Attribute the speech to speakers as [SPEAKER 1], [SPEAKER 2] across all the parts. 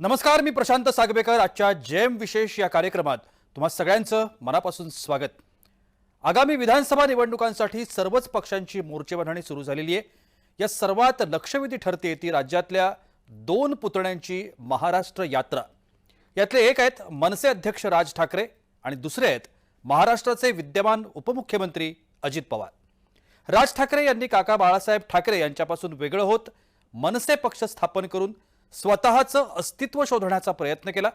[SPEAKER 1] नमस्कार मी प्रशांत सागवेकर. आजच्या जेम विशेष या कार्यक्रमात तुम्हा सगळ्यांचं मनापासून स्वागत. आगामी विधानसभा निवडणुकांसाठी सर्वच पक्षांची मोर्चेबांधणी सुरू झालेली आहे. या सर्वात लक्षवेधी ठरते ती राज्यातल्या दोन पुतण्यांची महाराष्ट्र यात्रा. यातले एक आहेत मनसे अध्यक्ष राज ठाकरे आणि दुसरे आहेत महाराष्ट्राचे विद्यमान उपमुख्यमंत्री अजित पवार. राज ठाकरे यांनी काका बाळासाहेब ठाकरे यांच्यापासून वेगळं होत मनसे पक्ष स्थापन करून स्वतःचं अस्तित्व शोधण्याचा प्रयत्न केला.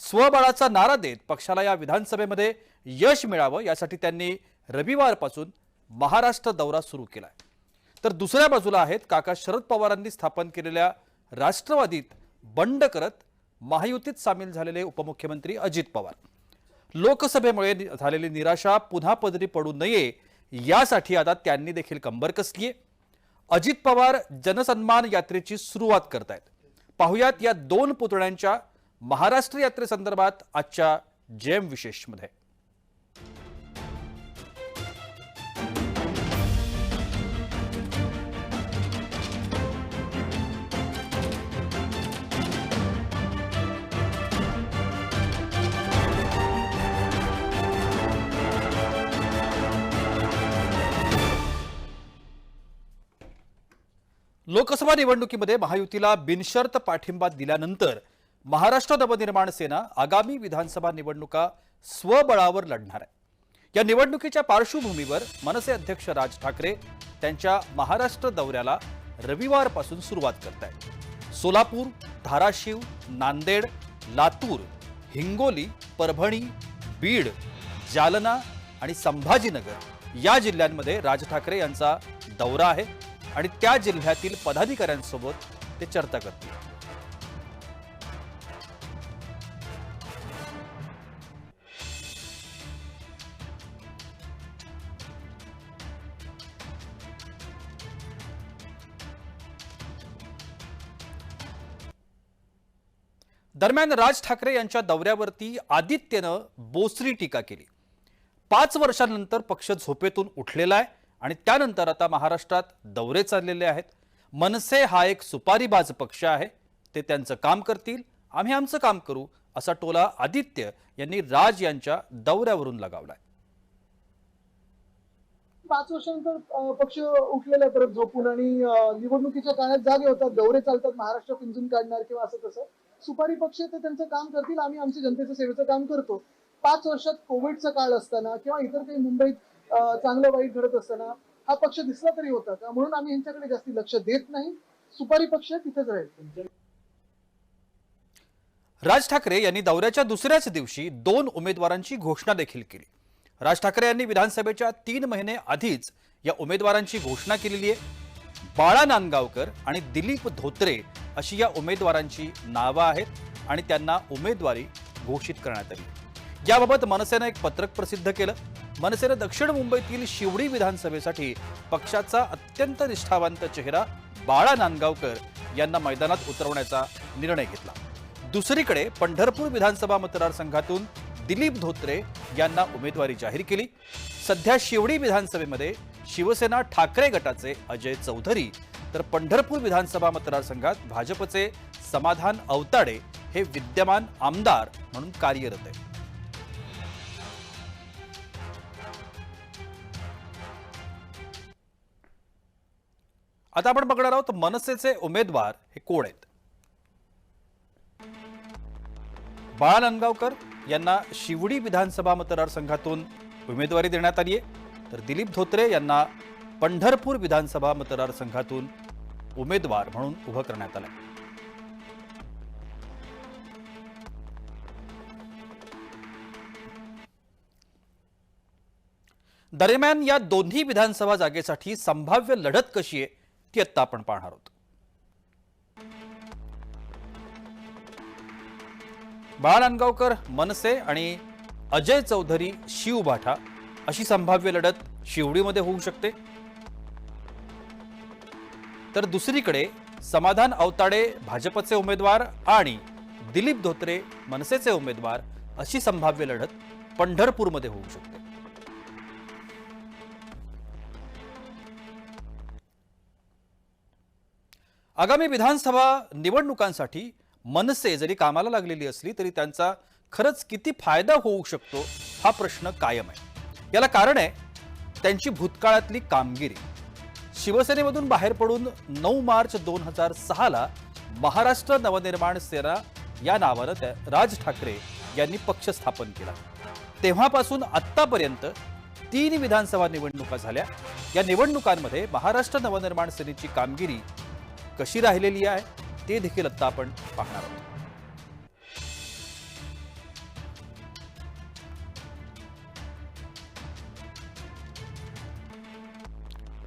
[SPEAKER 1] स्वबळाचा नारा देत पक्षाला या विधानसभेमध्ये यश मिळावं यासाठी त्यांनी रविवारपासून महाराष्ट्र दौरा सुरू केला तर दुसऱ्या बाजूला आहेत काका शरद पवारांनी स्थापन केलेल्या राष्ट्रवादीत बंड करत महायुतीत सामील झालेले उपमुख्यमंत्री अजित पवार. लोकसभेमुळे झालेली निराशा पुन्हा पदरी पडू नये यासाठी आता त्यांनी देखील कंबर कसली आहे अजित पवार जनसन्मान यात्रेची सुरुवात करतायत. पाहुयात या दोन पुतळ्यांच्या महाराष्ट्र यात्रेसंदर्भात आजच्या जेम विशेषमध्ये. लोकसभा निवडणुकीमध्ये महायुतीला बिनशर्त पाठिंबा दिल्यानंतर महाराष्ट्र नवनिर्माण सेना आगामी विधानसभा निवडणुका स्वबळावर लढणार आहे. या निवडणुकीच्या पार्श्वभूमीवर मनसे अध्यक्ष राज ठाकरे त्यांच्या महाराष्ट्र दौऱ्याला रविवारपासून सुरुवात करत आहेत सोलापूर धाराशिव नांदेड लातूर हिंगोली परभणी बीड जालना आणि संभाजीनगर या जिल्ह्यांमध्ये राज ठाकरे यांचा दौरा आहे. आणि त्या जिल्ह्यातील पदाधिकाऱ्यांसोबत ते चर्चा करतील. दरम्यान राज ठाकरे यांच्या दौऱ्यावरती आदित्यनं बोसरी टीका केली. पाच वर्षांनंतर पक्ष झोपेतून उठलेला आहे. आणि त्यानंतर आता महाराष्ट्रात दौरे चाललेले आहेत. मनसे हा एक सुपारीबाज पक्ष आहे. ते त्यांचं काम करतील. आम्ही आमचं काम करू असा टोला आदित्य यांनी राज यांच्या दौऱ्यावरून लगावलाय.
[SPEAKER 2] पाच वर्षानंतर पक्ष उठलेला परत झोपून आणि निवडणुकीच्या काळात जागे होतात दौरे चालतात महाराष्ट्र पिंजून काढणार किंवा असं तसं. सुपारी पक्ष ते त्यांचं काम करतील. आम्ही आमच्या जनतेचं सेवेचं काम करतो. पाच वर्षात कोविडचा काळ असताना किंवा इतर काही मुंबईत चांगलं वाईट घडत असताना हा पक्ष दिसला तरी होता का? म्हणून आम्ही यांच्याकडे जास्ती लक्ष देत नाही. सुपारी पक्ष तिथेच राहील.
[SPEAKER 1] राज ठाकरे यांनी दौऱ्याच्या दुसऱ्याच दिवशी दोन उमेदवारांची घोषणा देखील केली. राज ठाकरे यांनी विधानसभेच्या तीन महिने आधीच या उमेदवारांची घोषणा केलेली आहे. बाळा नांदगावकर आणि दिलीप धोत्रे अशी या उमेदवारांची नावं आहेत आणि त्यांना उमेदवारी घोषित करण्यात आली. याबाबत मनसेनं एक पत्रक प्रसिद्ध केलं. मनसेनं दक्षिण मुंबईतील शिवडी विधानसभेसाठी पक्षाचा अत्यंत निष्ठावंत चेहरा बाळा नांदगावकर यांना मैदानात उतरवण्याचा निर्णय घेतला. दुसरीकडे पंढरपूर विधानसभा मतदारसंघातून दिलीप धोत्रे यांना उमेदवारी जाहीर केली. सध्या शिवडी विधानसभेमध्ये शिवसेना ठाकरे गटाचे अजय चौधरी तर पंढरपूर विधानसभा मतदारसंघात भाजपचे समाधान अवताडे हे विद्यमान आमदार म्हणून कार्यरत आहे आता आपण बघणार आहोत मनसेचे उमेदवार हे कोण आहेत? बाळा नांदगावकर यांना शिवडी विधानसभा मतदारसंघातून उमेदवारी देण्यात आली आहे तर दिलीप धोत्रे यांना पंढरपूर विधानसभा मतदारसंघातून उमेदवार म्हणून उभं करण्यात आलं दरम्यान या दोन्ही विधानसभा जागेसाठी संभाव्य लढत कशी आहे? ती आत्ता आपण पाहणार आहोत. बाळा नांदगावकर मनसे आणि अजय चौधरी शिवबाठा अशी संभाव्य लढत शिवडीमध्ये होऊ शकते. तर दुसरीकडे समाधान अवताडे भाजपचे उमेदवार आणि दिलीप धोत्रे मनसेचे उमेदवार अशी संभाव्य लढत पंढरपूरमध्ये होऊ शकते. आगामी विधानसभा निवडणुकांसाठी मनसे जरी कामाला लागलेली असली तरी त्यांचा खरंच किती फायदा होऊ शकतो हा प्रश्न कायम आहे. याला कारण आहे त्यांची भूतकाळातली कामगिरी. शिवसेनेमधून बाहेर पडून नऊ मार्च दोन हजार सहाला महाराष्ट्र नवनिर्माण सेना या नावानं त्या राज ठाकरे यांनी पक्ष स्थापन केला. तेव्हापासून आत्तापर्यंत तीन विधानसभा निवडणुका झाल्या. या निवडणुकांमध्ये महाराष्ट्र नवनिर्माण सेनेची कामगिरी कशी राहिलेली आहे ते देखील आत्ता आपण पाहणार आहोत.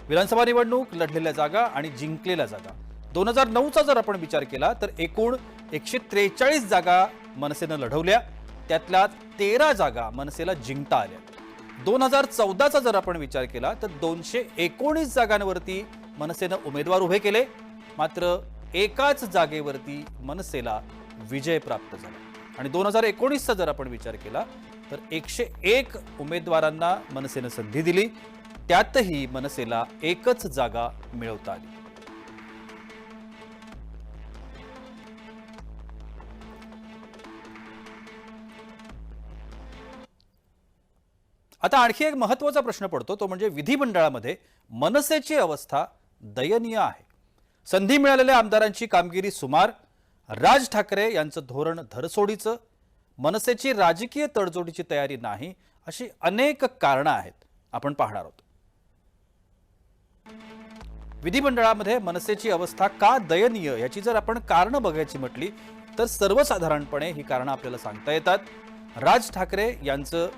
[SPEAKER 1] विधानसभा निवडणूक लढलेल्या जागा आणि जिंकलेल्या जागा. दोन हजार नऊचा जर आपण विचार केला तर एकूण एकशे त्रेचाळीस जागा मनसेनं लढवल्या. त्यातल्या तेरा जागा मनसेला जिंकता आल्या. दोन हजार चौदाचा जर आपण विचार केला तर दोनशे एकोणीस जागांवरती मनसेनं उमेदवार उभे केले. मात्र एकाच जागेवरती मनसेला विजय प्राप्त झाला. आणि दोन हजार एकोणीसचा जर आपण विचार केला तर एकशे एक उमेदवारांना मनसेनं संधी दिली. त्यातही मनसेला एकच जागा मिळवता आली. आता आणखी एक महत्त्वाचा प्रश्न पडतो तो म्हणजे विधिमंडळामध्ये मनसेची अवस्था दयनीय आहे. संधी मिळालेल्या आमदारांची कामगिरी सुमार राज ठाकरे यांचं धोरण धरसोडीचं मनसेची राजकीय तडजोडीची तयारी नाही अशी अनेक कारणं आहेत. आपण पाहणार आहोत. विधिमंडळामध्ये मनसेची अवस्था का दयनीय याची जर आपण कारणं बघायची म्हटली तर सर्वसाधारणपणे ही कारणं आपल्याला सांगता येतात. राज ठाकरे यांचं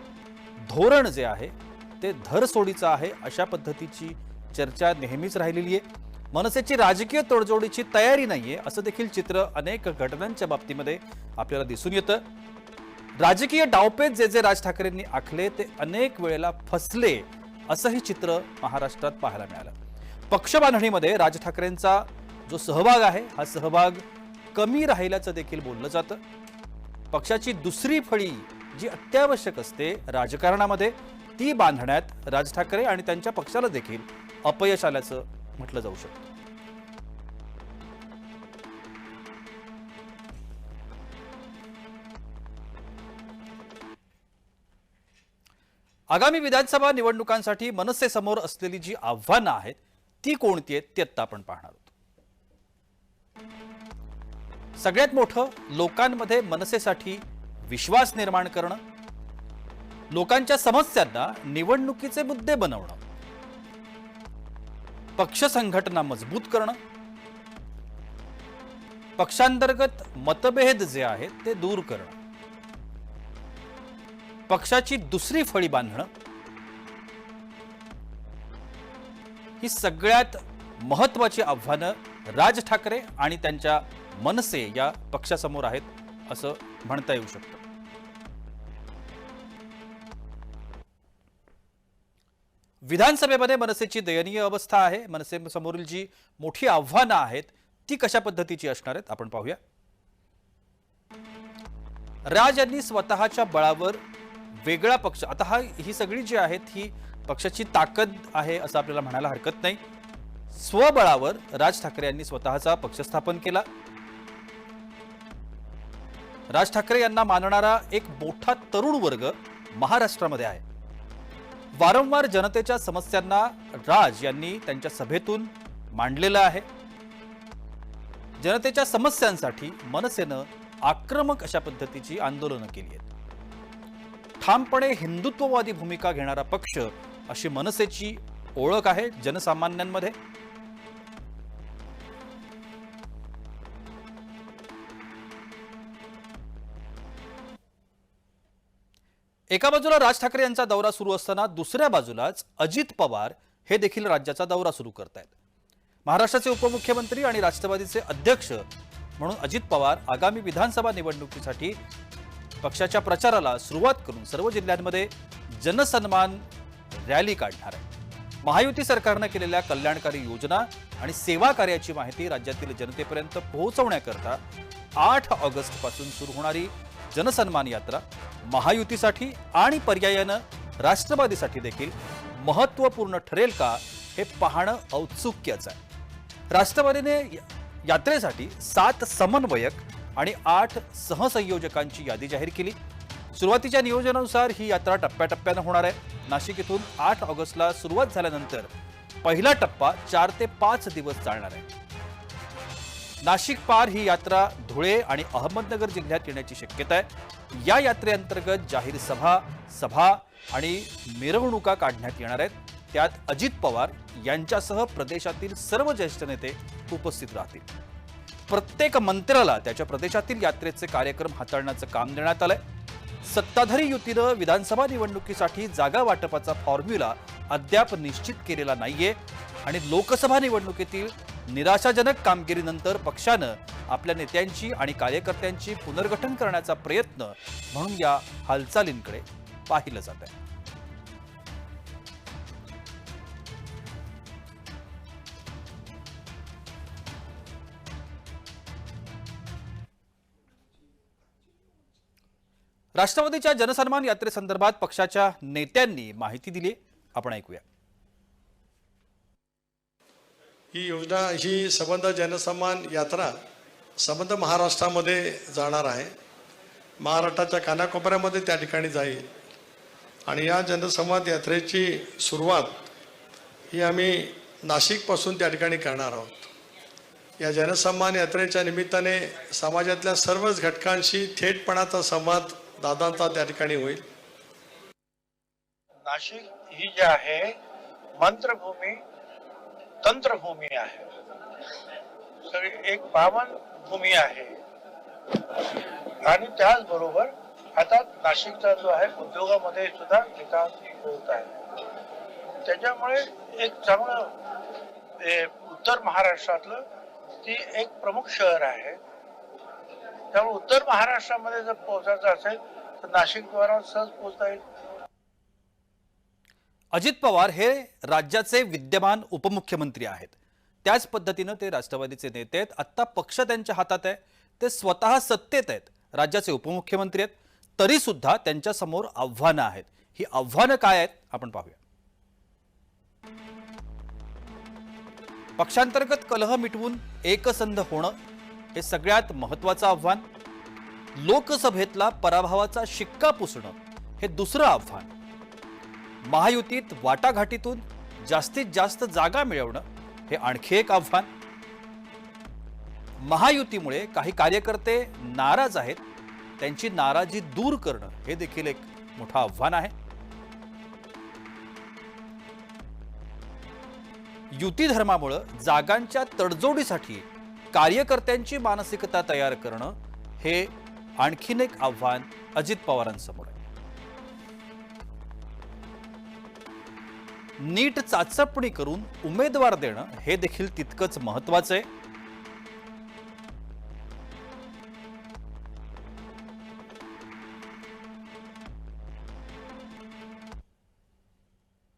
[SPEAKER 1] धोरण जे आहे ते धरसोडीचं आहे अशा पद्धतीची चर्चा नेहमीच राहिलेली आहे. मनसेची राजकीय तडजोडीची तयारी नाहीये असं देखील चित्र अनेक घटनांच्या बाबतीमध्ये आपल्याला दिसून येतं. राजकीय डावपेच जे जे राज ठाकरेंनी आखले ते अनेक वेळेला फसले असंही चित्र महाराष्ट्रात पाहायला मिळालं. पक्षबांधणीमध्ये राज ठाकरेंचा जो सहभाग आहे हा सहभाग कमी राहिल्याचं देखील बोललं जातं. पक्षाची दुसरी फळी जी अत्यावश्यक असते राजकारणामध्ये ती बांधण्यात राज ठाकरे आणि त्यांच्या पक्षाला देखील अपयश आल्याचं म्हटलं जाऊ शकतं. आगामी विधानसभा निवडणुकांसाठी मनसेसमोर असलेली जी आव्हानं आहेत ती कोणती आहेत ती आत्ता आपण पाहणार आहोत. सगळ्यात मोठं लोकांमध्ये मनसेसाठी विश्वास निर्माण करणं लोकांच्या समस्यांना निवडणुकीचे मुद्दे बनवणं पक्ष संघटना मजबूत करणं पक्षांतर्गत मतभेद जे आहेत ते दूर करणं पक्षाची दुसरी फळी बांधणं ही सगळ्यात महत्वाची आव्हानं राज ठाकरे आणि त्यांच्या मनसे या पक्षासमोर आहेत असं म्हणता येऊ शकतं. विधानसभेमध्ये मनसेची दयनीय अवस्था आहे. मनसेसमोरील जी मोठी आव्हानं आहेत ती कशा पद्धतीची असणार आहेत आपण पाहूया. राज यांनी स्वतःच्या बळावर वेगळा पक्ष आता हा ही सगळी जी आहेत ही पक्षाची ताकद आहे असं आपल्याला म्हणायला हरकत नाही. स्वबळावर राज ठाकरे यांनी स्वतःचा पक्ष स्थापन केला. राज ठाकरे यांना मानणारा एक मोठा तरुण वर्ग महाराष्ट्रामध्ये आहे. वारंवार जनतेच्या समस्यांना राज यांनी त्यांच्या सभेतून मांडलेलं आहे. जनतेच्या समस्यांसाठी मनसेनं आक्रमक अशा पद्धतीची आंदोलनं केली आहेत. ठामपणे हिंदुत्ववादी भूमिका घेणारा पक्ष अशी मनसेची ओळख आहे जनसामान्यांमध्ये. एका बाजूला राज ठाकरे यांचा दौरा सुरू असताना दुसऱ्या बाजूलाच अजित पवार हे देखील राज्याचा दौरा सुरू करतायत. महाराष्ट्राचे उपमुख्यमंत्री आणि राष्ट्रवादीचे अध्यक्ष म्हणून अजित पवार आगामी विधानसभा निवडणुकीसाठी पक्षाच्या प्रचाराला सुरुवात करून सर्व जिल्ह्यांमध्ये जनसन्मान रॅली काढणार आहे महायुती सरकारनं केलेल्या कल्याणकारी योजना आणि सेवा कार्याची माहिती राज्यातील जनतेपर्यंत पोहोचवण्याकरता आठ ऑगस्टपासून सुरू होणारी जनसन्मान यात्रा महायुतीसाठी आणि पर्यायानं राष्ट्रवादीसाठी देखील महत्त्वपूर्ण ठरेल का हे पाहणं औत्सुक्यच आहे. राष्ट्रवादीने यात्रेसाठी सात समन्वयक आणि आठ सहसंयोजकांची यादी जाहीर केली. सुरुवातीच्या नियोजनानुसार ही यात्रा टप्प्याटप्प्यानं होणार आहे. नाशिक इथून आठ ऑगस्टला सुरुवात झाल्यानंतर पहिला टप्पा चार ते पाच दिवस चालणार आहे. नाशिक पार ही यात्रा धुळे आणि अहमदनगर जिल्ह्यात येण्याची शक्यता आहे. या यात्रेअंतर्गत जाहीर सभा सभा आणि मिरवणुका काढण्यात येणार आहेत. त्यात अजित पवार यांच्यासह प्रदेशातील सर्व ज्येष्ठ नेते उपस्थित राहतील. प्रत्येक मंत्र्याला त्याच्या प्रदेशातील यात्रेचे कार्यक्रम हाताळण्याचं काम देण्यात आलंय. सत्ताधारी युतीनं विधानसभा निवडणुकीसाठी जागा वाटपाचा फॉर्म्युला अद्याप निश्चित केलेला नाहीये आणि लोकसभा निवडणुकीतील निराशाजनक कामगिरीनंतर पक्षानं आपल्या नेत्यांची आणि कार्यकर्त्यांची पुनर्गठन करण्याचा प्रयत्न म्हणून या हालचालींकडे पाहिलं जात आहे राष्ट्रवादीच्या जनसन्मान यात्रेसंदर्भात पक्षाच्या नेत्यांनी माहिती दिली आपण ऐकूया.
[SPEAKER 3] ही योजना ही संबंध जनसन्मान यात्रा संबंध महाराष्ट्रामध्ये जाणार आहे. महाराष्ट्राच्या कानाकोपऱ्यामध्ये त्या ठिकाणी जाईल. आणि या जनसंवाद यात्रेची सुरुवात ही आम्ही नाशिकपासून त्या ठिकाणी करणार आहोत. या जनसन्मान यात्रेच्या निमित्ताने समाजातल्या सर्वच घटकांशी थेटपणाचा संवाद दादांचा त्या ठिकाणी होईल.
[SPEAKER 4] नाशिक ही जी आहे मंत्रभूमी तंत्रभूमी आहे. सगळी एक पावन भूमी आहे. आणि त्याचबरोबर आता नाशिकचा जो आहे उद्योगामध्ये सुद्धा विकास होत आहे. त्याच्यामुळे एक चांगलं उत्तर महाराष्ट्रातलं ती एक प्रमुख शहर आहे. त्यामुळे उत्तर महाराष्ट्रामध्ये जर पोहोचायचं असेल तर नाशिकद्वारा सहज पोहोचता येईल.
[SPEAKER 1] अजित पवार हे राज्याचे विद्यमान उपमुख्यमंत्री आहेत. त्याच पद्धतीनं ते राष्ट्रवादीचे नेते आहेत. आत्ता पक्ष त्यांच्या हातात आहे. ते स्वतः सत्तेत आहेत. राज्याचे उपमुख्यमंत्री आहेत. तरीसुद्धा त्यांच्यासमोर आव्हानं आहेत. ही आव्हानं काय आहेत आपण पाहूया. पक्षांतर्गत कलह मिटवून एकसंध होणं हे सगळ्यात महत्वाचं आव्हान. लोकसभेतला पराभवाचा शिक्का पुसणं हे दुसरं आव्हान. महायुतीत वाटाघाटीतून जास्तीत जास्त जागा मिळवणं हे आणखी एक आव्हान. महायुतीमुळे काही कार्यकर्ते नाराज आहेत. त्यांची नाराजी दूर करणं हे देखील एक मोठं आव्हान आहे. युती धर्मामुळं जागांच्या तडजोडीसाठी कार्यकर्त्यांची मानसिकता तयार करणं हे आणखीन एक आव्हान अजित पवारांसमोर आहे. नीट चाचपणी करून उमेदवार देणं हे देखील तितकंच महत्वाचं आहे.